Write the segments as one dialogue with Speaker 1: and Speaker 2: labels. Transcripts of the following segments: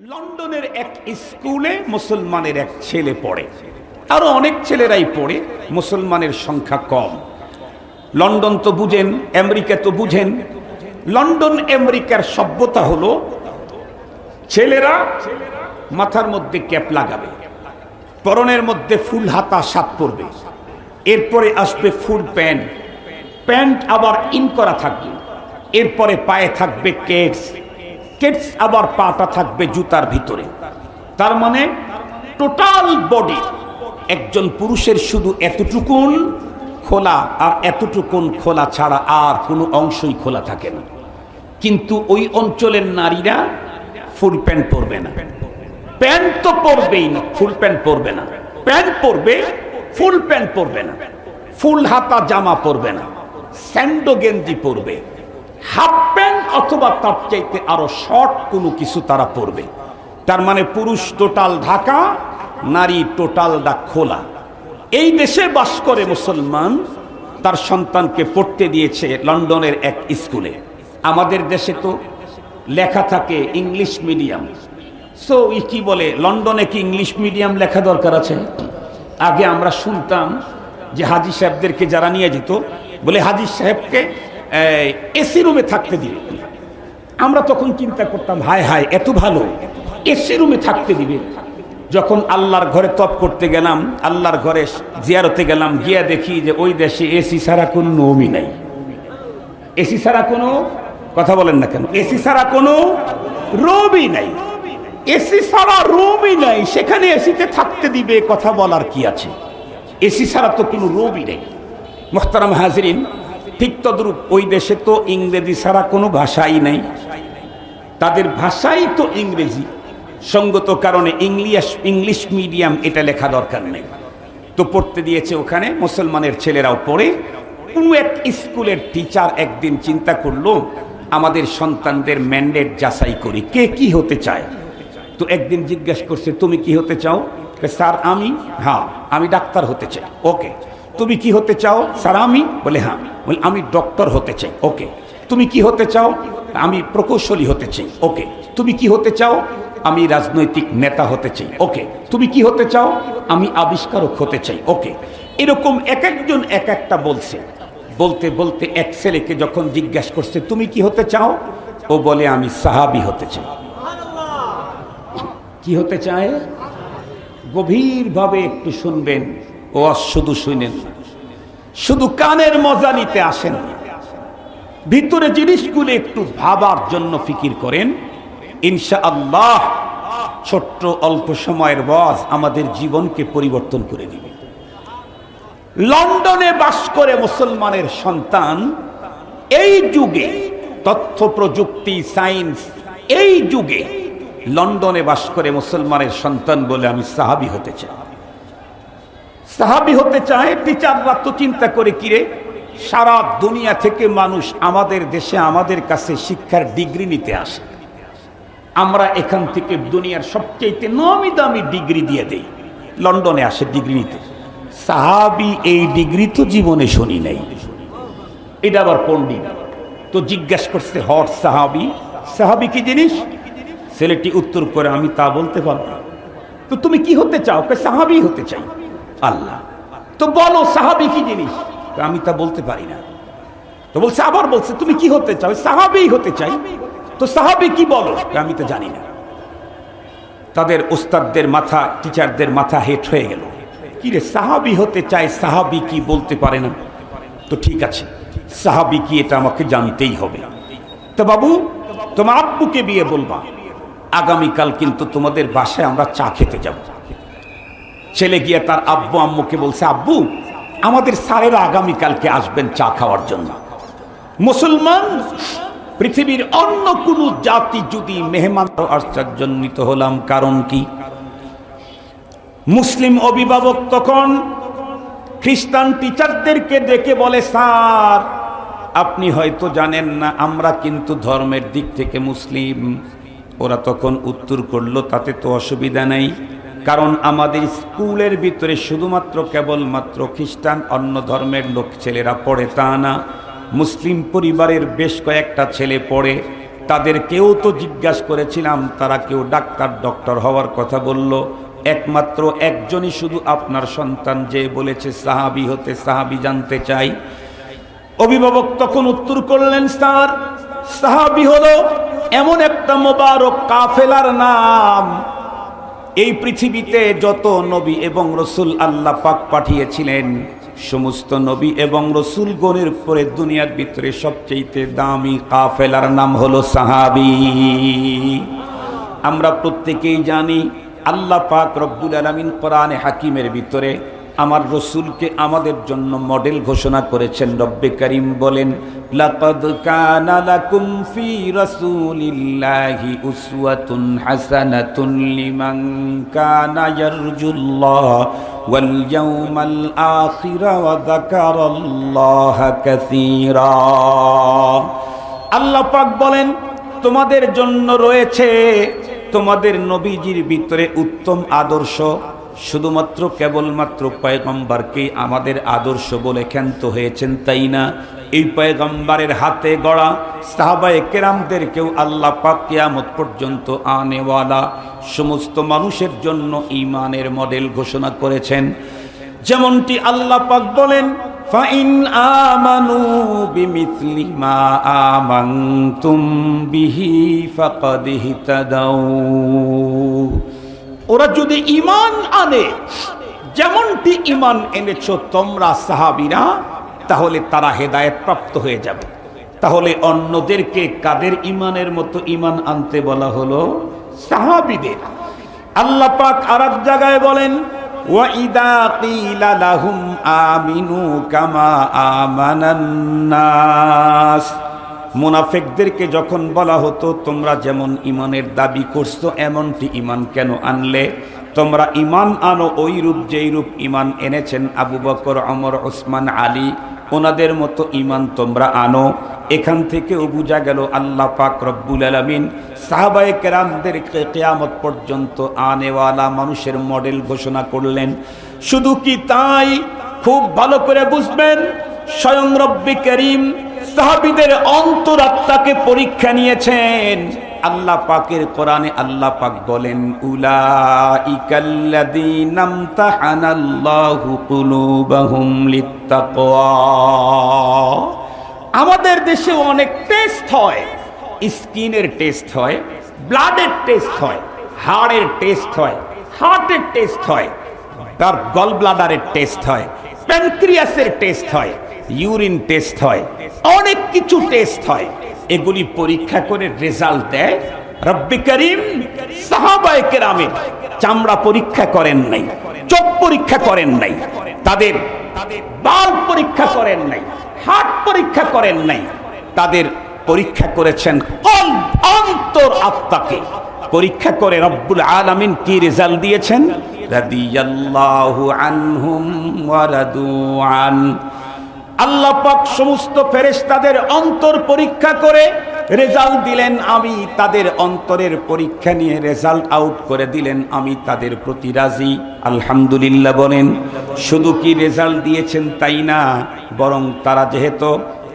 Speaker 1: লন্ডনের এক স্কুলে মুসলমানের এক ছেলে পড়ে। আরও অনেক ছেলেরাই পড়ে, মুসলমানের সংখ্যা কম। লন্ডন তো বুঝেন, আমেরিকা তো বুঝেন। লন্ডন, আমেরিকার সভ্যতা হলো, ছেলেরা মাথার মধ্যে ক্যাপ লাগাবে, পরনের মধ্যে ফুল হাতা সাত পরবে, এরপরে আসবে ফুল প্যান্ট। প্যান্ট আবার ইন করা থাকবে, এরপরে পায়ে থাকবে কেটস কেটস আবার পাটা থাকবে জুতার ভিতরে। তার মানে টোটাল বডি একজন পুরুষের শুধু এতটুকুন খোলা আর এতটুকুন খোলা ছাড়া আর কোনো অংশই খোলা থাকে না। কিন্তু ওই অঞ্চলের নারীরা ফুল প্যান্ট পরবে না। প্যান্ট তো পরবেই না, ফুল প্যান্ট পরবে না। প্যান্ট পরবে, ফুল প্যান্ট পরবে না। ফুল, হাতা, জামা পরবে না। স্যান্ডো, গেঞ্জি পরবে। হাফ প্যান্ট অথবা তার চাইতে আরও শর্ট কোনো কিছু তারা পরবে। তার মানে পুরুষ টোটাল ঢাকা, নারী টোটাল দা খোলা। এই দেশে বাস করে মুসলমান, তার সন্তানকে পড়তে দিয়েছে লন্ডনের এক স্কুলে। আমাদের দেশে তো লেখা থাকে ইংলিশ মিডিয়াম। সো, ই কি বলে, লন্ডনে কি ইংলিশ মিডিয়াম লেখা দরকার আছে? আগে আমরা শুনতাম যে হাজি সাহেবদেরকে যারা নিয়ে যেত, বলে হাজি সাহেবকে এসি রুমে থাকতে দিবে। আমরা তখন চিন্তা করতাম, হায় হায়, এত ভালো। এসি রুমে থাকতে দিবে। যখন আল্লাহর ঘরে তপ করতে গেলাম, আল্লাহর ঘরে জিয়ারতে গেলাম, গিয়া দেখি যে ওই দেশে এসি ছাড়া কোনো নমি নাই। এসি ছাড়া কোনো, কথা বলেন না কেন এসি ছাড়া কোনো রুমই নাই। এসি ছাড়া রুমই নাই, সেখানে এসিতে থাকতে দিবে, কথা বলার কি আছে? এসি ছাড়া তো কোনো রুমই নেই। মোহতারাম হাজরিন ঠিক তদ্রূপ ওই দেশে তো ইংরেজি ছাড়া কোনো ভাষাই নাই। তাদের ভাষাই তো ইংরেজি। সঙ্গত কারণে ইংলিশ ইংলিশ মিডিয়াম এটা লেখা দরকার নেই। তো পড়তে দিয়েছে ওখানে মুসলমানের ছেলেরাও পড়ে। কোনো এক স্কুলের টিচার একদিন চিন্তা করল, আমাদের সন্তানদের ম্যান্ডেট যাচাই করি, কে কি হতে চায়? তো একদিন জিজ্ঞেস করছে, তুমি কি হতে চাও? স্যার, আমি? হ্যাঁ আমি ডাক্তার হতে চাই। ওকে, তুমি কি হতে চাও? স্যার, আমি? বলে হ্যাঁ। বলে আমি ডক্টর হতে চাই। ওকে। তুমি কি হতে চাও? আমি প্রকৌশলী হতে চাই। ওকে। তুমি কি হতে চাও? আমি রাজনৈতিক নেতা হতে চাই। ওকে। তুমি কি হতে চাও? আমি আবিষ্কারক হতে চাই। ওকে। এরকম এক একজন এক একটা বলছে। বলতে বলতে এক ছেলেকে যখন জিজ্ঞাসা করছে তুমি কি হতে চাও? ও বলে আমি সাহাবি হতে চাই। কি হতে চায়? গভীরভাবে একটু শুনবেন। ও শুধু শুনেন না। শুধু কানের মজা নিতে আসেন। ভিতরে জিনিসগুলো একটু ভাবার জন্য ফিকির করেন। ইনশা আল্লাহ ছোট্ট অল্প সময়ের ওয়াজ আমাদের জীবনকে পরিবর্তন করে দিবে। লন্ডনে বাস করে মুসলমানের সন্তান, এই যুগে তথ্য, প্রযুক্তি, সায়েন্স, এই যুগে লন্ডনে বাস করে মুসলমানের সন্তান বলে আমি সাহাবি হতে চাই। সাহাবি হতে চায় টিচাররা তো চিন্তা করে কিরে সারা দুনিয়া থেকে মানুষ আমাদের দেশে আমাদের কাছে শিক্ষার ডিগ্রি নিতে আসে। আমরা এখান থেকে দুনিয়ার সবচেয়ে নামি দামি ডিগ্রি দিয়ে দেই। লন্ডনে আসে ডিগ্রি নিতে। সাহাবি এই ডিগ্রি তো জীবনে শুনি নাই। এটা আবার পণ্ডিত তো জিজ্ঞাসা করছে, হট সাহাবি। সাহাবি কি জিনিস? ছেলেটি উত্তর করে, আমি তা বলতে পারব। তো তুমি কি হতে চাও? সাহাবি হতে চাই। আল্লাহ। তো বলো, সাহাবি কি জিনিস? আমি তা বলতে পারি না। তো বলছে, আবার বলছে, তুমি কি হতে চাও? সাহাবি হতে চাই। তো সাহাবি কি বলো? আমি তো জানি না। তাদের ওস্তাদদের মাথা, টিচারদের মাথা হেট হয়ে গেল। কি রে, সাহাবি হতে চায়, সাহাবি কি বলতে পারে না? তো ঠিক আছে, সাহাবি কি এটা আমাকে জানতেই হবে। তো বাবু, তোমার আব্বুকে বিয়ে বলবা। আগামীকাল কিন্তু তোমাদের বাসায় আমরা চা খেতে যাব। ছেলে গিয়ে তার আব্বু, আম্মুকে বলছে, আব্বু, আমাদের স্যারেরা আগামীকালকে আসবেন চা খাওয়ার জন্য। মুসলমান পৃথিবীর অন্য কোন জাতি যদি মেহমান আশ্চর্যজনিত হলাম, কারণ কি? মুসলিম অভিভাবক তখন খ্রিস্টান টিচারদেরকে ডেকে বলে, স্যার, আপনি হয়তো জানেন না, আমরা কিন্তু ধর্মের দিক থেকে মুসলিম। ওরা তখন উত্তর করল, তাতে তো অসুবিধা নেই। কারণ আমাদের স্কুলের ভিতরে শুধুমাত্র কেবলমাত্র খ্রিস্টান, অন্য ধর্মের লোক ছেলেরা পড়ে তা না। মুসলিম পরিবারের বেশ কয়েকটা ছেলে পড়ে। তাদের কেউ তো জিজ্ঞাসা করেছিলাম, তারা কেউ ডাক্তার, ডক্টর হওয়ার কথা বলল। একমাত্র একজনই শুধু আপনার সন্তান যে বলেছে, সাহাবি হতে সাহাবি জানতে চাই। অভিভাবক তখন উত্তর করলেন, স্যার, সাহাবি হলো এমন একটা মোবারক কাফেলার নাম এই পৃথিবীতে যত নবী এবং রসুল আল্লাহ পাক পাঠিয়েছিলেন, সমস্ত নবী এবং রসুল গণের পরে দুনিয়ার ভিতরে সবচেয়ে দামি কাফেলার নাম হলো সাহাবি। আমরা প্রত্যেকেই জানি, আল্লাহ পাক রব্বুল আলমিন কোরআনে হাকিমের ভিতরে আমার রসুলকে আমাদের জন্য মডেল ঘোষণা করেছেন রব্বে করিম বলেন, লাকাদ কানা লাকুম ফি রাসূলিল্লাহি উসওয়াতুন হাসানাতুন লিমান কানা ইয়ারজুল্লাহ ওয়াল ইয়াউমাল আখির ওয়া যাকারাল্লাহা কাসীরা। আল্লাহ পাক বলেন, তোমাদের জন্য রয়েছে তোমাদের নবীজির ভিতরে উত্তম আদর্শ শুধুমাত্র কেবলমাত্র পয়গম্বরকেই আমাদের আদর্শ বলে ক্ষান্ত হয়েছেন, তাই না? এই পয়গম্বরের হাতে গড়া সাহাবায়ে কেরামদেরকেও আল্লাহ পাক কিয়ামত পর্যন্ত আনেওয়ালা, সমস্ত মানুষের জন্য ইমানের মডেল ঘোষণা করেছেন। যেমনটি আল্লাহ পাক বলেন, ফাইন আমানু বিমিথলি মা আমানতুম বিহি ওরা যদি ইমান আনে, যেমনটি ইমান এনেছ তোমরা সাহাবিরা, তাহলে তারা হেদায়েত প্রাপ্ত হয়ে যাবে। তাহলে অন্যদেরকে কাদের ইমানের মতো ইমান আনতে বলা হলো? সাহাবিদের। আল্লাহ পাক আরেক জায়গায় বলেন লাহুম আমিনু কামা আমানান নাস মুনাফেকদেরকে যখন বলা হতো, তোমরা যেমন ইমানের দাবি করছ, এমনটি ইমান কেন আনলে? তোমরা ইমান আনো ওই রূপ যেই রূপ ইমান এনেছেন আবু বকর অমর ওসমান, আলী। ওনাদের মতো ইমান তোমরা আনো। এখান থেকেও বোঝা গেল আল্লাহ পাক রব্বুল আলমিন সাহাবায়ে কেরামদেরকে কেয়ামত পর্যন্ত আনেওয়ালা মানুষের মডেল ঘোষণা করলেন। শুধু কি তাই? খুব ভালো করে বুঝবেন, স্বয়ং রব্বি করিম সাহাবিদের অন্তরাত্মাকে পরীক্ষা নিয়েছেন। আল্লাহ পাকের কোরআনে আল্লাহ পাক বলেন আমাদের দেশে অনেক টেস্ট হয়। স্কিনের টেস্ট হয়, ব্লাডের টেস্ট হয়, হাড়ের টেস্ট হয়, হার্টের টেস্ট হয়, তার গল ব্লাডারের টেস্ট হয়, প্যানক্রিয়াসের টেস্ট হয়। ইউরিন টেস্ট হয়, অনেক কিছু টেস্ট হয়। এগুলি পরীক্ষা করে রেজাল্ট দেয়। রব্বি করিম সাহাবায়ে কেরামের চামড়া পরীক্ষা করেন নাই, চোখ পরীক্ষা করেন নাই, তাদের বাল পরীক্ষা করেন নাই হার্ট পরীক্ষা করেন নাই। তাদের পরীক্ষা করেছেন অন্তর আত্মাকে। পরীক্ষা করে রব্বুল আলামিন কি রেজাল্ট দিয়েছেন? রাদিয়াল্লাহু আনহুম ওয়া রাদু আন আল্লাহ পাক সমস্ত ফেরেশতাদের অন্তর পরীক্ষা করে রেজাল্ট দিলেন, আমি তাদের অন্তরের পরীক্ষা নিয়ে রেজাল্ট আউট করে দিলেন, আমি তাদের প্রতি রাজি। আলহামদুলিল্লাহ বলেন, শুধু কি রেজাল্ট দিয়েছেন তাই না, বরং তারা যেহেতু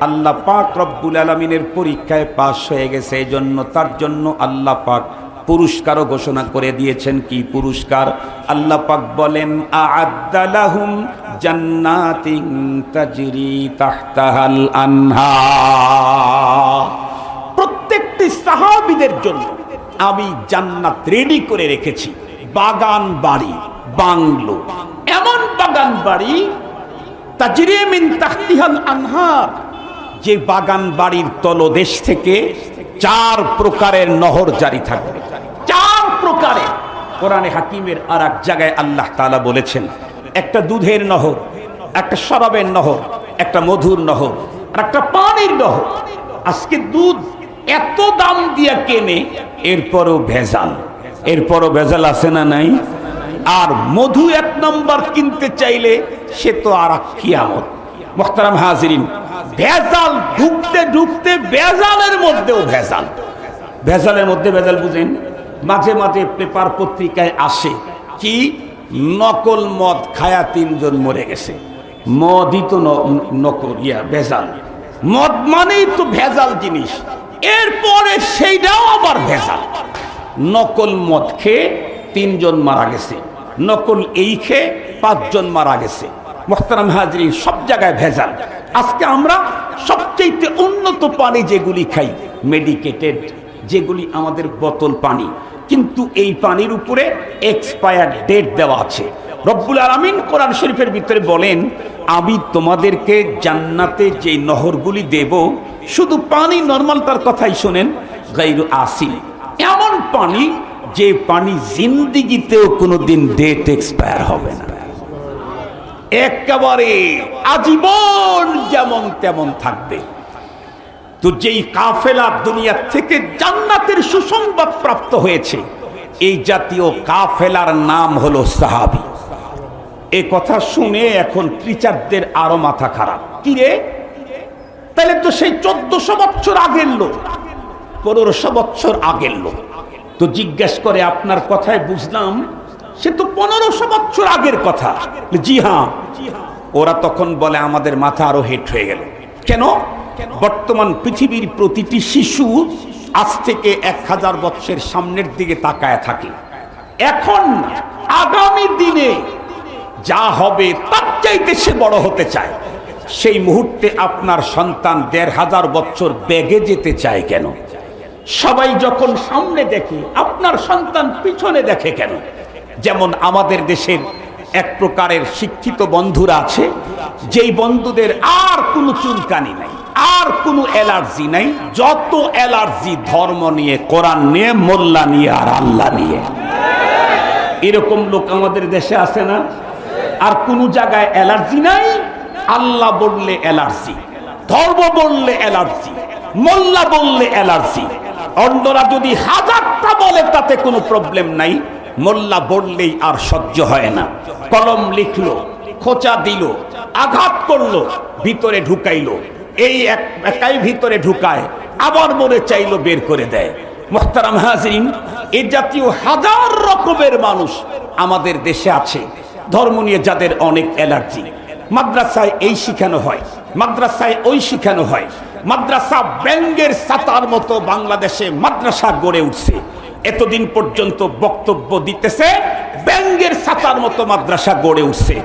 Speaker 1: আল্লাহ পাক রব্বুল আলমিনের পরীক্ষায় পাশ হয়ে গেছে এই জন্য তার জন্য আল্লাহ পাক পুরস্কারও ঘোষণা করে দিয়েছেন। কি পুরস্কার? আল্লাহ পাক বলেন তাজরি তাহতাহাল আনহার। প্রত্যেকটি সাহাবীদের জন্য আমি জান্নাত রেডি করে রেখেছি। বাগান বাড়ি, বাংলো। এমন বাগান বাড়ি, তাজরি মিন তাহতিহাল যে বাগান বাড়ির তলদেশ থেকে চার প্রকারের নহর জারি থাকবে। চার প্রকারের কোরআনে হাকিমের আর এক জায়গায় আল্লাহ তাআলা বলেছেন, একটা দুধের নহর, একটা শরাবের নহর, একটা মধুর নহর, আর একটা পানির নহর। আজকে দুধ এত দাম দিয়া কেনে, এরপরও ভেজাল। এরপরও ভেজাল আছে না নাই? আর মধু এক নম্বর কিনতে চাইলে সে তো আর কিয়ামত। মোখতারাম হাজিরিন, ভেজাল ঢুকতে ঢুকতে ভেজালের মধ্যেও ভেজাল। ভেজালের মধ্যে ভেজাল বুঝেন? মাঝে মাঝে পেপার পত্রিকায় আসে কি, নকল মদ খায়া তিনজন মরে গেছে। মদই তো নকল, ইয়া, ভেজাল। মদ মানেই তো ভেজাল জিনিস। এরপরে সেইটাও আবার ভেজাল। নকল মদ খেয়ে তিনজন মারা গেছে। নকল এই খেয়ে পাঁচজন মারা গেছে। মোহতারাম হাজরি সব জায়গায় ভেজাল। আজকে আমরা সবচেয়ে উন্নত পানি যেগুলি খাই মেডিকেটেড যেগুলি আমাদের বোতল পানি কিন্তু এই পানির উপরে এক্সপায়ার ডেট দেওয়া আছে। রব্বুল আলমিন কোরআন শরীফের ভিতরে বলেন, আমি তোমাদেরকে জান্নাতে যে নহরগুলি দেব, শুধু পানি নর্মাল তার কথাই শোনেন গাইরু আসিল। এমন পানি যে পানি জিন্দিগিতেও কোনোদিন ডেট এক্সপায়ার হবে না। একেবারে আজীবন যেমন তেমন থাকবে। তো যেই কাফেলা দুনিয়া থেকে জান্নাতের সুসংবাদ প্রাপ্ত হয়েছে, এই জাতীয় কাফেলার নাম হলো সাহাবি। এ কথা শুনে এখন টিচারদের আরও মাথা খারাপ। কি রে? তাহলে তো সেই চোদ্দশো বছর আগের লোক, পনেরোশো বছর আগের লোক। তো জিজ্ঞেস করে, আপনার কথায় বুঝলাম, সে তো পনেরোশো বছর আগের কথা। জি হ্যাঁ। ওরা তখন বলে, আমাদের মাথা আরও হেট হয়ে গেল। কেন? বর্তমান পৃথিবীর প্রতিটি শিশু আজ থেকে এক হাজার বছরের সামনের দিকে তাকায় থাকে। এখন, আগামী দিনে যা হবে তার চাইতে সে বড় হতে চায়। সেই মুহূর্তে আপনার সন্তান দেড় হাজার বছর বেগে যেতে চায় কেন? সবাই যখন সামনে দেখে, আপনার সন্তান পিছনে দেখে কেন? যেমন আমাদের দেশের এক প্রকারের শিক্ষিত বন্ধুরা আছে, যেই বন্ধুদের আর কোনো চুলকানি নাই। আর কোনো অ্যালার্জি নাই। যত অ্যালার্জি ধর্ম নিয়ে, কোরআন নিয়ে, মোল্লা নিয়ে আর আল্লাহ নিয়ে। এরকম লোক আমাদের দেশে আছে না? আর কোনো জায়গায় অ্যালার্জি নাই? আল্লাহ বললে অ্যালার্জি ধর্ম বললে অ্যালার্জি মোল্লা বললে অ্যালার্জি অন্যরা যদি হাজারটা বলে, তাতে কোনো প্রবলেম নাই। মোল্লা বললেই আর সহ্য হয় না। কলম লিখলো, খোঁচা দিল, আঘাত করল, ভিতরে ঢুকাইলো। এই এক একাই ভিতরে ঢুকায়, আবার মনে চাইলো বের করে দেয়। মোহতারাম হাজরিন, এ জাতীয় হাজার রকমের মানুষ আমাদের দেশে আছে। ধর্ম নিয়ে যাদের অনেক অ্যালার্জি। মাদ্রাসায় এই শিখানো হয়, মাদ্রাসায় ওই শিখানো হয়। মাদ্রাসা ব্যাঙ্গের সাতার মতো বাংলাদেশে মাদ্রাসা গড়ে উঠছে। এতদিন পর্যন্ত বক্তব্য দিতেছে, ব্যাঙ্গের সাতার মতো মাদ্রাসা গড়ে উঠছে।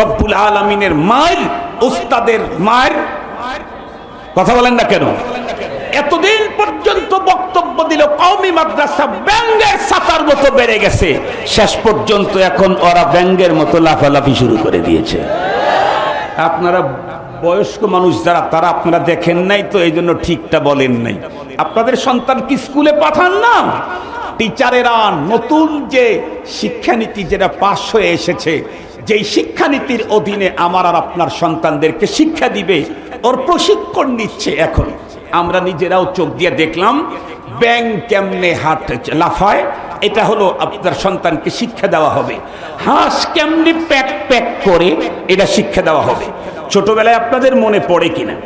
Speaker 1: রব্বুল আলমিনের মায়ের, উস্তাদের মায়ের কথা বলেন না কেন? এতদিন পর্যন্ত বক্তব্য দিল কওমি মাদ্রাসা ব্যাঙ্গের সাতার মতো বেড়ে গেছে। শেষ পর্যন্ত এখন ওরা ব্যাঙ্গের মতো লাফালাফি শুরু করে দিয়েছে। আপনারা বয়স্ক মানুষ যারা, তারা আপনারা দেখেন নাই তো এই জন্য ঠিকটা বলেন নাই। আপনাদের সন্তান কি স্কুলে পাঠান না? টিচারেরা নতুন যে শিক্ষানীতি যেটা পাশ হয়ে এসেছে, যেই শিক্ষানীতির অধীনে আমার আর আপনার সন্তানদেরকে শিক্ষা দিবে ওর প্রশিক্ষণ নিচ্ছে এখন। আমরা নিজেরাও চোখ দিয়ে দেখলাম, ব্যাং কেমনে হাট লাফায়, এটা হলো আপনার সন্তানকে শিক্ষা দেওয়া হবে। হাঁস কেমনে প্যাক প্যাক করে, এটা শিক্ষা দেওয়া হবে। ছোটবেলায় আপনাদের মনে পড়ে কিনা?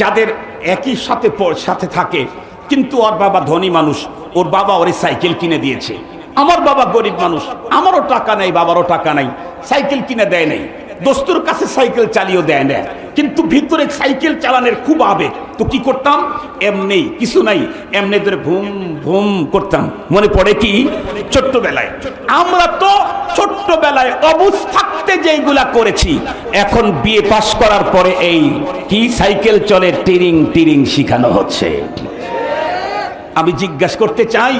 Speaker 1: যাদের একই সাথে সাথে থাকে, কিন্তু ওর বাবা ধনী মানুষ, ওর বাবা ওরে সাইকেল কিনে দিয়েছে। আমার বাবা গরিব মানুষ, আমারও টাকা নাই, বাবারও টাকা নাই, সাইকেল কিনে দেয় নাই। দোস্তুর কাছে সাইকেল চালিয়েও দেয় না। কিন্তু ভিতরে সাইকেল চালানোর খুব আবেগ। তো কি করতাম? এমনি, কিছু নাই। এমনি ধরে ভুম ভুম করতাম। মনে পড়ে কি? ছোট্টবেলায়। আমরা তো ছোট্টবেলায় অবুজ থাকতে যেইগুলা করেছি। এখন বিয়ে পাশ করার পরে এই কি সাইকেল চলে টিরিং টিরিং শিখানো হচ্ছে। আমি জিজ্ঞাসা করতে চাই,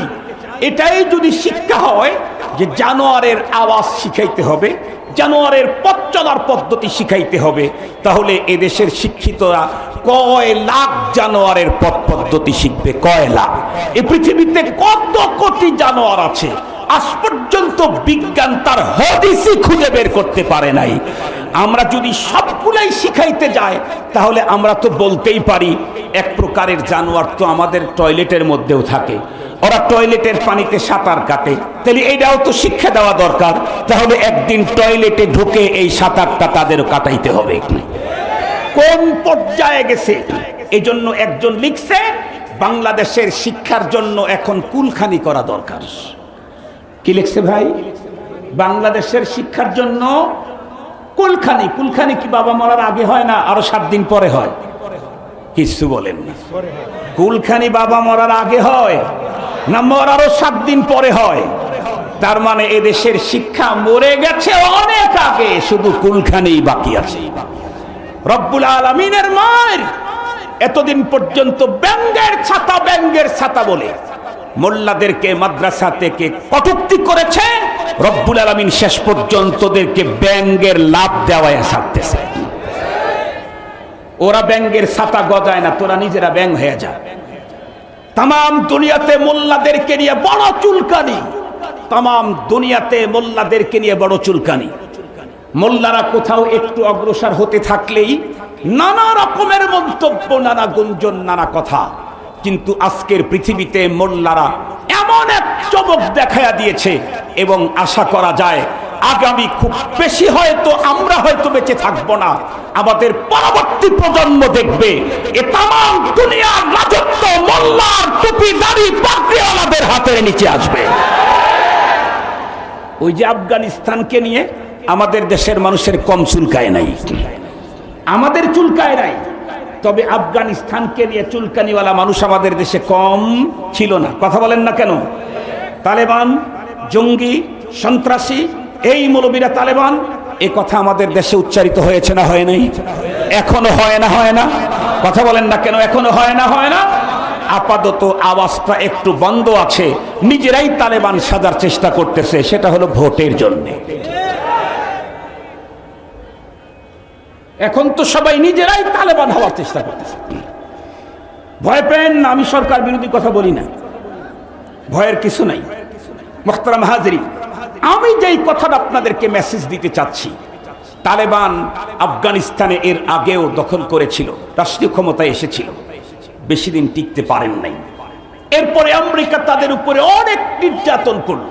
Speaker 1: এটাই যদি শিক্ষা হয় যে জানোয়ারের আওয়াজ শিখাইতে হবে জানোয়ারের পথ চলার পদ্ধতি শিখাইতে হবে। তাহলে এদেশের শিক্ষিতরা কয় লাখ জানোয়ারের পথ পদ্ধতি শিখবে, কয় লাখ? এ পৃথিবীতে কত কোটি জানোয়ার আছে? আজ পর্যন্ত বিজ্ঞান তার হদিসই খুঁজে বের করতে পারে নাই। আমরা যদি সবগুলাই শিখাইতে যাই, তাহলে আমরা তো বলতেই পারি, এক প্রকারের জানোয়ার তো আমাদের টয়লেটের মধ্যেও থাকে। ওরা টয়লেটের পানিতে সাঁতার কাটে। তাহলে এইটাও তো শিক্ষা দেওয়া দরকার। তাহলে একদিন টয়লেটে ঢুকে এই সাঁতারটা তাদেরও কাটাইতে হবে। কোন পর্যায়ে গেছে? এই জন্য একজন লিখছে, বাংলাদেশের শিক্ষার জন্য এখন কুলখানি করা দরকার। কি লিখছে ভাই? বাংলাদেশের শিক্ষার জন্য কুলখানি। কুলখানি কি বাবা মরার আগে হয় না, আরও সাত দিন পরে হয়? কিছু বলেন না। কুলখানি বাবা মরার আগে হয়। না মরারও সাত দিন পরে হয়। তার মানে এদেশের শিক্ষা মরে গেছে অনেক আগে, শুধু কুলখানি বাকি আছে। রব্বুল আলমিনের মায়ের এতদিন পর্যন্ত ব্যাঙ্গের ছাতা ব্যাঙ্গের ছাতা বলে মোল্লাদেরকে মাদ্রাসা থেকে কটুক্তি করেছে, রব্বুল আলমিন শেষ পর্যন্ত ওদেরকে ব্যাঙ্গের লাভ দেওয়ায় ছাড়তেছে ওরা ব্যাঙ্গের ছাতা গজায় না, তোরা নিজেরা ব্যাং হয়ে যা। তাম দুনিয়াতে মোল্লাদেরকে নিয়ে বড় চুলকানি। তাম দুনিয়াতে মোল্লাদেরকে নিয়ে বড় চুলকানি। মোল্লারা কোথাও একটু অগ্রসর হতে থাকলেই নানা রকমের মন্তব্য, নানা গুঞ্জন, নানা কথা। কিন্তু আজকের পৃথিবীতে মোল্লারা এমন এক চমক দেখায়া দিয়েছে এবং আশা করা যায় আগামী খুব বেশি হয়তো আমরা হয়তো বেঁচে থাকব না। আমাদের পরবর্তী প্রজন্ম দেখবে, এ তাম দুনিয়ার রাজত্ব মোল্লার টুপি দাড়ি পাত্রিওয়ালাদের হাতের নিচে আসবে। ওই যে আফগানিস্তানকে নিয়ে আমাদের দেশের মানুষের কম চুলকায় নাই। আমাদের চুলকায় নাই। তবে আফগানিস্তানকে নিয়ে চুলকানিওয়ালা মানুষ আমাদের দেশে কম ছিল না। কথা বলেন না কেন? তালেবান, জঙ্গি, সন্ত্রাসী এই মৌলবীরা তালেবান? এ কথা আমাদের দেশে উচ্চারিত হয়েছে না হয় নাই? এখনও হয় না হয় না? কথা বলেন না কেন, এখনও হয় না হয় না? আপাতত আওয়াজটা একটু বন্ধ আছে। নিজেরাই তালেবান সাজার চেষ্টা করতেছে, সেটা হলো ভোটের জন্য। এখন তো সবাই নিজেরাই তালেবান হওয়ার চেষ্টা করতেছে। ভয় পেন না, আমি সরকার বিরোধী কথা বলি না। ভয়ের কিছু নাই। মোখতারাম হাজরি আমি যেই কথাটা আপনাদেরকে মেসেজ দিতে চাচ্ছি, তালেবান আফগানিস্তানে এর আগেও দখল করেছিল, রাষ্ট্রীয় ক্ষমতায় এসেছিল, বেশি দিন টিকতে পারেন নাই। এরপরে আমেরিকা তাদের উপরে অনেক নির্যাতন করল,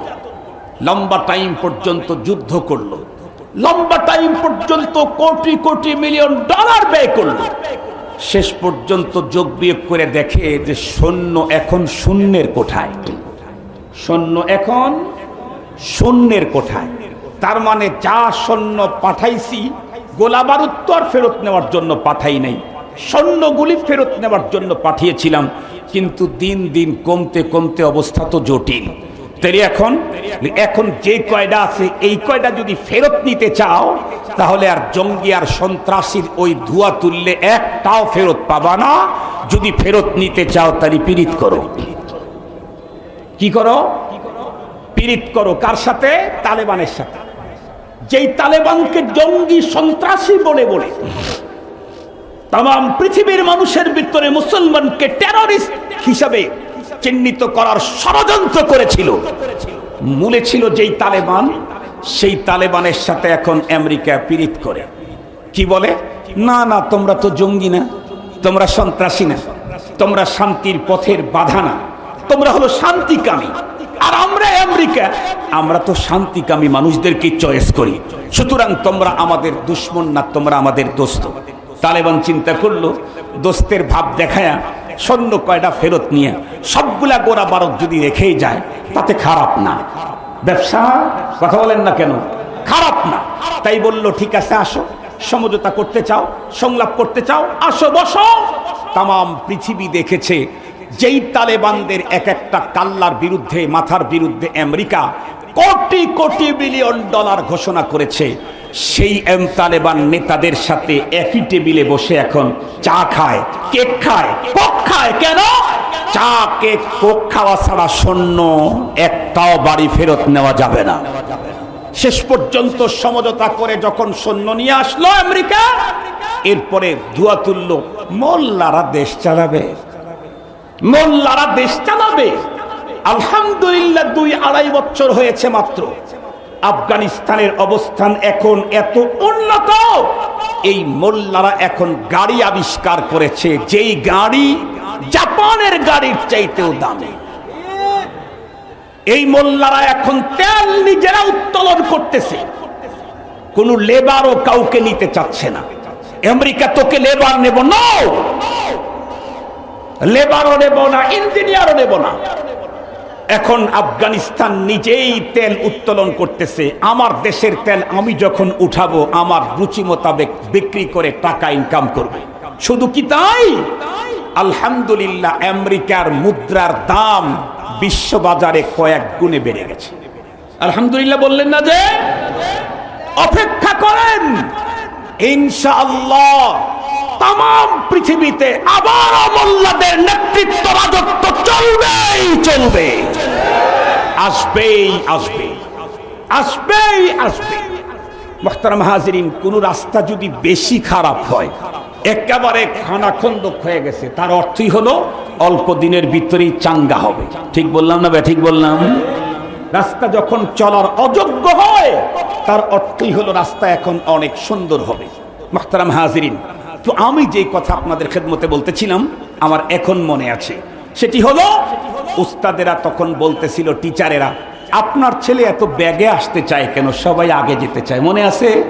Speaker 1: লম্বা টাইম পর্যন্ত যুদ্ধ করল, লম্বা টাইম পর্যন্ত কোটি কোটি মিলিয়ন ডলার ব্যয় করল। শেষ পর্যন্ত যোগ বিয়োগ করে দেখে যে সৈন্য এখন শূন্যের কোঠায়। সৈন্য এখন শূন্যের কোঠায়। তার মানে যা সৈন্য পাঠাইছি গোলা বারুদ তো আর ফেরত নেওয়ার জন্য পাঠাই নাই। সৈন্যগুলি ফেরত নেওয়ার জন্য পাঠিয়েছিলাম, কিন্তু দিন দিন কমতে কমতে অবস্থা তো জটিল। তাই এখন এখন যে কয়টা আছে, এই কয়টা যদি ফেরত নিতে চাও, তাহলে আর জঙ্গি আর সন্ত্রাসীর ওই ধোয়া তুললে একটাও ফেরত পাবা না। যদি ফেরত নিতে চাও, তাহলে পীড়িত করো। কি করো? পীড়িত করো। কার সাথে? তালেবানের সাথে। যেই তালেবানকে জঙ্গি সন্ত্রাসী বলে বলে তাম পৃথিবীর মানুষের ভিতরে মুসলমানকে টেররিস্ট হিসাবে চিহ্নিত করার ষড়যন্ত্র করেছিল। মূলে ছিল যেই তালেবান, সেই তালেবানের সাথে এখন আমেরিকা পীড়িত করে। কি বলে? না না, তোমরা তো জঙ্গি না, তোমরা সন্ত্রাসী না, তোমরা শান্তির পথের বাধা না, তোমরা হলো শান্তিকামী। আর আমরা আমেরিকা, আমরা তো শান্তিকামী মানুষদেরকে চয়েস করি। সুতরাং তোমরা আমাদের দুশ্মন না, তোমরা আমাদের দোস্ত। তালেবান চিন্তা করল, দোস্তের ভাব দেখায়া, সৈন্য কয়টা ফেরত নিয়ে, সবগুলা গোড়া বারক যদি রেখেই যায়, তাতে খারাপ না। ব্যবসা, কথা বলেন না কেন? খারাপ না। তাই বলল, ঠিক আছে, আসো। সমঝোতা করতে চাও, সংলাপ করতে চাও, আসো, বসো। তাম পৃথিবী দেখেছে যেই তালেবানদের এক একটা কাল্লার বিরুদ্ধে, মাথার বিরুদ্ধে America crore crore billion dollar ঘোষণা করেছে, সেই এম তালেবান নেতাদের সাথে একই টেবিলে বসে এখন চা খায়, কেক খায়, কোক খায়, কেন? চা, কেক, কোক খাওয়া ছাড়া শূন্য একটাও বাড়ি ফেরত নেওয়া যাবে না। শেষ পর্যন্ত সমঝোতা করে যখন সৈন্য নিয়ে আসলো আমেরিকা, এরপরে ধোয়া মোল্লারা দেশ চালাবে। মোল্লারা দেশ চালাবে। আলহামদুলিল্লাহ দুই আড়াই বছর হয়েছে মাত্র। আফগানিস্তানের অবস্থান এখন এত উন্নত, এই মোল্লারা এখন গাড়ি আবিষ্কার করেছে, যেই গাড়ি জাপানের গাড়ির চাইতেও দামি। এই মোল্লারা এখন তেল নিজেরা উত্তোলন করতেছে। কোন লেবারও কাউকে নিতে চাচ্ছে না। আমেরিকা তোকে লেবার নেব না লেবারও নেব না, ইঞ্জিনিয়ারও নেব না। এখন আফগানিস্তান নিজেই তেল উত্তোলন করতেছে। আমার দেশের তেল আমি যখন উঠাবো, আমার রুচি মোতাবেক বিক্রি করে টাকা ইনকাম করবে। শুধু কি তাই? আলহামদুলিল্লাহ, আমেরিকার মুদ্রার দাম বিশ্ববাজারে কয়েক গুণে বেড়ে গেছে। আলহামদুলিল্লাহ বললেন না যে? অপেক্ষা করেন। ইনশাআল্লাহ তাম পৃথিবীতে আবার মোল্লাদের নেতৃত্ব রাজত্ব চলবেই, চলবে। আসবেই, আসবে। আসবেই, আসবে। মোখতারাম হাজিরিন, কোন রাস্তা যদি বেশি খারাপ হয়, একেবারে খানাখন্দক হয়ে গেছে। তার অর্থই হলো, অল্প দিনের ভিতরেই চাঙ্গা হবে। ঠিক বললাম না ঠিক বললাম? রাস্তা যখন চলার অযোগ্য হয়, তার অর্থই হলো রাস্তা এখন অনেক সুন্দর হবে। মোখতারাম হাজিরিন তো আমি যে কথা আপনাদের খেদমতে বলতেছিলাম, আমার এখন মনে আছে। সেটি হলো, উস্তাদেরা তখন বলতেছিল, টিচারেরা, আপনার ছেলে এত ব্যাগে আসতে চায় কেন? সবাই আগে যেতে চায়। মনে আছে?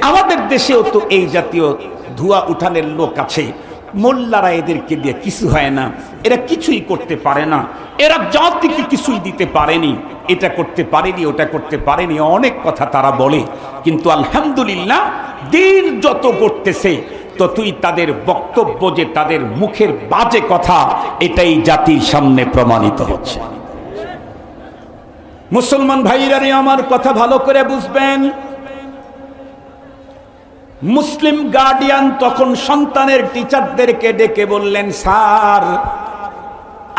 Speaker 1: আমাদের দেশেও তো এই জাতীয় ধোয়া উঠানের লোক আছে। মোল্লারা এদেরকে দিয়ে কিছু হয় না। এরা কিছুই করতে পারে না। এরা জাতিকে কিছুই দিতে পারেনি। এটা করতে পারেনি, ওটা করতে পারেনি, অনেক কথা তারা বলে। কিন্তু আলহামদুলিল্লাহ, দিন যত করতেছে ততই তাদের বক্তব্য যে তাদের মুখের বাজে কথা, এটাই জাতির সামনে প্রমাণিত হচ্ছে। মুসলমান ভাইরারে আমার কথা ভালো করে বুঝবেন। মুসলিম গার্ডিয়ান তখন সন্তানের টিচারদেরকে ডেকে বললেন, স্যার,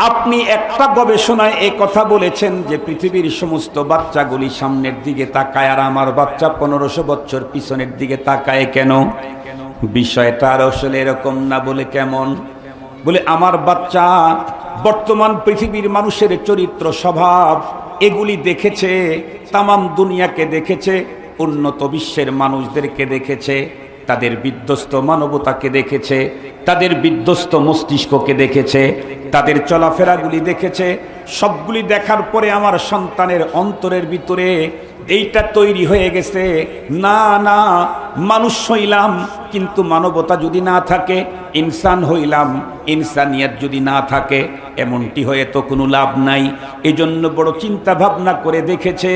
Speaker 1: আপনি একটা গবেষণায় এই কথা বলেছেন যে পৃথিবীর সমস্ত বাচ্চাগুলি সামনের দিকে তাকায়, আর আমার বাচ্চা পনেরোশো বছর পিছনের দিকে তাকায় কেন? বিষয়টা আর আসলে এরকম না বলে কেমন? বলে আমার বাচ্চা, বর্তমান পৃথিবীর মানুষের চরিত্র স্বভাব এগুলি দেখেছে, তামাম দুনিয়াকে দেখেছে, উন্নত বিশ্বের মানুষদেরকে দেখেছে, তাদের বিধ্বস্ত মানবতাকে দেখেছে, তাদের বিধ্বস্ত মস্তিষ্ককে দেখেছে, তাদের চলাফেরাগুলি দেখেছে, সবগুলি দেখার পরে আমার সন্তানের অন্তরের ভিতরে এইটা তৈরি হয়ে গেছে, না না, মানুষ হইলাম কিন্তু মানবতা যদি না থাকে, ইনসান হইলাম, ইনসানিয়াত যদি না থাকে, এমনটি হয়ে তো কোনো লাভ নাই। এজন্য বড় চিন্তা ভাবনা করে দেখেছে,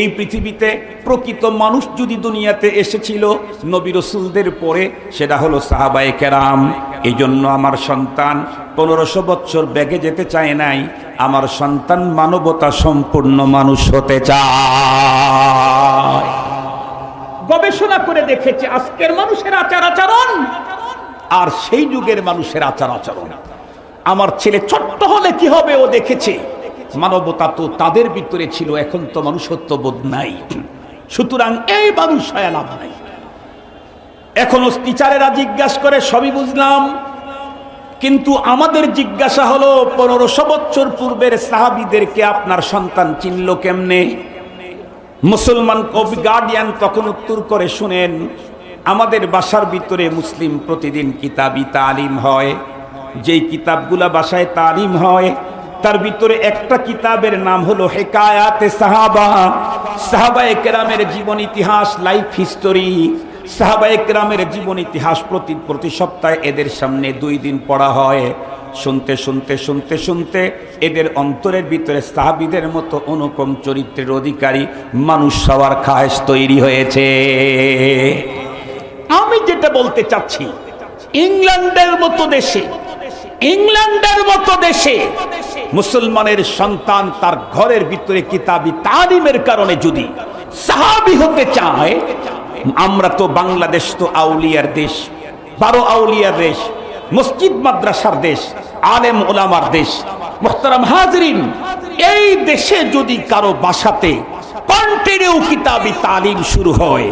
Speaker 1: এই পৃথিবীতে প্রকৃত মানুষ যদি দুনিয়াতে এসেছিল, নবী রসুলদের পরে, সেটা হলো সাহাবায়ে কেরাম। এই জন্য আমার সন্তান পনেরোশো বছর ব্যাগে যেতে চায় নাই, আমার সন্তান মানবতা সম্পূর্ণ মানুষ হতে চায়। গবেষণা করে দেখেছে, আজকের মানুষের আচার আচরণ আর সেই যুগের মানুষের আচার আচরণ। আমার ছেলে ছোট্ট হলে কি হবে ও দেখেছে। মানবতা তো তাদের ভিতরে ছিল, এখন তো মানুষত্ব বোধ নাই। সুতরাং এই মানুষ হয় লাভ নাই। এখনও টিচারেরা জিজ্ঞাসা করে, সবই বুঝলাম। কিন্তু আমাদের জিজ্ঞাসা হলো, পনেরোশো বছর পূর্বের সাহাবিদেরকে আপনার সন্তান চিনল কেমনে? মুসলমান কবি গার্ডিয়ান তখন উত্তর করে, শুনেন, আমাদের বাসার ভিতরে মুসলিম প্রতিদিন কিতাবি তালিম হয়। যেই কিতাবগুলা বাসায় তালিম হয়, তার ভিতরে একটা কিতাবের নাম হলো হেকায়াতে সাহাবা। সাহাবা একরামের জীবন ইতিহাস লাইফ হিস্টোরি সাহাবা একরামের জীবন ইতিহাস প্রতি প্রতি সপ্তাহে এদের সামনে দুই দিন পড়া হয়। শুনতে শুনতে শুনতে শুনতে এদের অন্তরের ভিতরে সাহাবিদের মতো অনুপম চরিত্রের অধিকারী মানুষ সবার খায়েশ তৈরি হয়েছে। আমি যেটা বলতে চাচ্ছি, ইংল্যান্ডের মতো দেশে, ইংল্যান্ডের মতো দেশে মুসলমানের সন্তান তার ঘরের ভিতরে কিতাবি তালিমের কারণে যদি সাহাবি হতে চায়, আমরা তো বাংলাদেশ তো আউলিয়ার দেশ, বারো আউলিয়ার দেশ, মসজিদ মাদ্রাসার দেশ আলেম ওলামার দেশ। মোহতারাম হাজরিন, এই দেশে যদি কারও বাসাতে কন্টিনিউ কিতাবি তালিম শুরু হয়,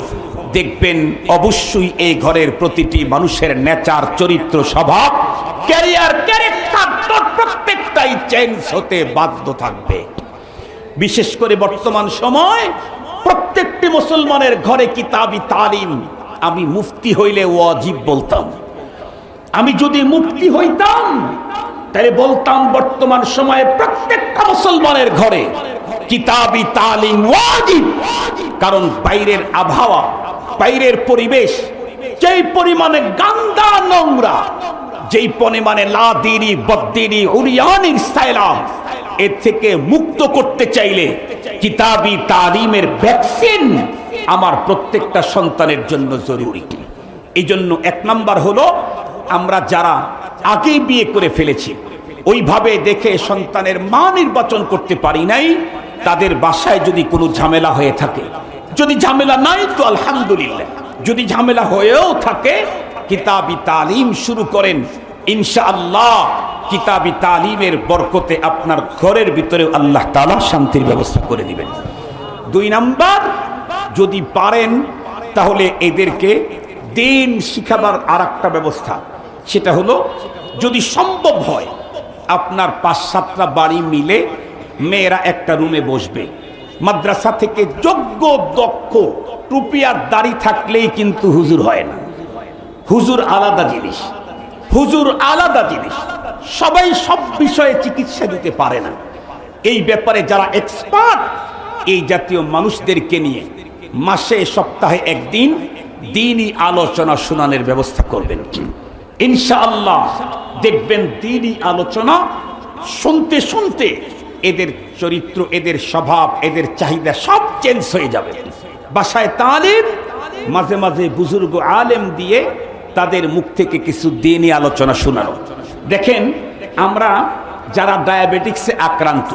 Speaker 1: দেখবেন অবশ্যই এই ঘরের প্রতিটি মানুষের নেচার চরিত্র স্বভাব, ক্যারিয়ার ক্যারেক্টার প্রত্যেকটাই চেঞ্জ হতে বাধ্য থাকবে। বিশেষ করে বর্তমান সময়, প্রত্যেকটি মুসলমানের ঘরে কিতাবি তালিম, আমি মুফতি হইলে ওয়াজিব বলতাম। আমি যদি মুক্তি হইতাম তাহলে বলতাম বর্তমান সময়ে প্রত্যেকটা মুসলমানের ঘরে কিতাবি তালিম ওয়াজিব। কারণ বাইরের আবহাওয়া, বাইরের পরিবেশ, যেই পরিমাণে গান্দা নোংরা, যেই পরিমাণে লাদিরি, বদ্দিরি উরিয়ানির সাইলাম এর থেকে মুক্ত করতে চাইলে কিতাবি তালিমের ভ্যাকসিন আমার প্রত্যেকটা সন্তানের জন্য জরুরি। এই জন্য এক নাম্বার হলো আমরা যারা আগেই বিয়ে করে ফেলেছি, ওইভাবে দেখে সন্তানের মা নির্বাচন করতে পারি নাই, তাদের বাসায় যদি কোনো ঝামেলা হয়ে থাকে, যদি ঝামেলা নাই তো আলহামদুলিল্লাহ, যদি ঝামেলা হয়েও থাকে, কিতাবি তালিম শুরু করেন, ইনশাআল্লাহ কিতাবি তালিমের বরকতে আপনার ঘরের ভিতরে আল্লাহ তালা শান্তির ব্যবস্থা করে দিবেন। দুই নাম্বার, যদি পারেন, তাহলে এদেরকে দিন শিখাবার আর ব্যবস্থা। সেটা হলো, যদি সম্ভব হয়, আপনার পাঁচ সাতটা বাড়ি মিলে মেয়েরা একটা রুমে বসবে। মাদ্রাসা থেকে যোগ্য, দক্ষ, টুপি আর দাড়ি থাকলেই কিন্তু হুজুর হয় না। হুজুর আলাদা জিনিস। হুজুর আলাদা জিনিস। সবাই সব বিষয়ে চিকিৎসা দিতে পারে না। এই ব্যাপারে যারা এক্সপার্ট এই জাতীয় মানুষদেরকে নিয়ে মাসে, সপ্তাহে একদিন দিনই আলোচনা শোনানোর ব্যবস্থা করবেন। ইনশাআল্লাহ দেখবেন দিনই আলোচনা, শুনতে শুনতে এদের চরিত্র, এদের স্বভাব, এদের চাহিদা সব চেঞ্জ হয়ে যাবে। বাসায় তালিম, মাঝে মাঝে বুজুর্গ আলেম দিয়ে তাদের মুখ থেকে কিছু দিনই আলোচনা শোনানো। দেখেন, আমরা যারা ডায়াবেটিক্সে আক্রান্ত,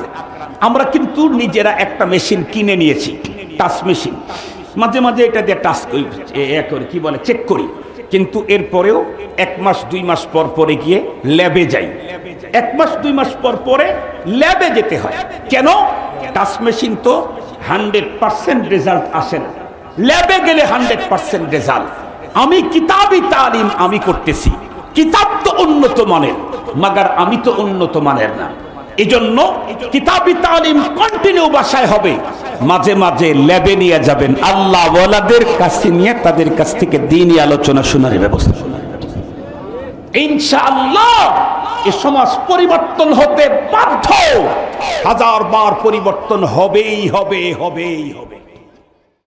Speaker 1: আমরা কিন্তু নিজেরা একটা মেশিন কিনে নিয়েছি টাচ মেশিন মাঝে মাঝে এটা দিয়ে টাচ করি, কি বলে চেক করি। কিন্তু এরপরেও এক মাস, দুই মাস পর পরে গিয়ে ল্যাবে যাই। এক মাস, দুই মাস পর পরে ল্যাবে যেতে হয়। কেন? টাচ মেশিন তো হান্ড্রেড পার্সেন্ট রেজাল্ট আসে না। ল্যাবে গেলে হান্ড্রেড পার্সেন্ট রেজাল্ট। আমি কিতাবই তালিম আমি করতেছি। কিতাব তো উন্নত মানের, মাগার আমি তো উন্নত মানের না। এজন্য কিতাবি তালিম কন্টিনিউ বাসায় হবে। মাঝে মাঝে ল্যাবে নিয়ে যাবেন। আল্লাহ ওয়ালাদের কাছে নিয়ে তাদের কাছ থেকে দিনই আলোচনা শোনার ব্যবস্থা। ইনশাআল্লাহ এ সমাজ পরিবর্তন হতে বাধ্য। হাজার বার পরিবর্তন হবেই, হবে হবেই, হবে।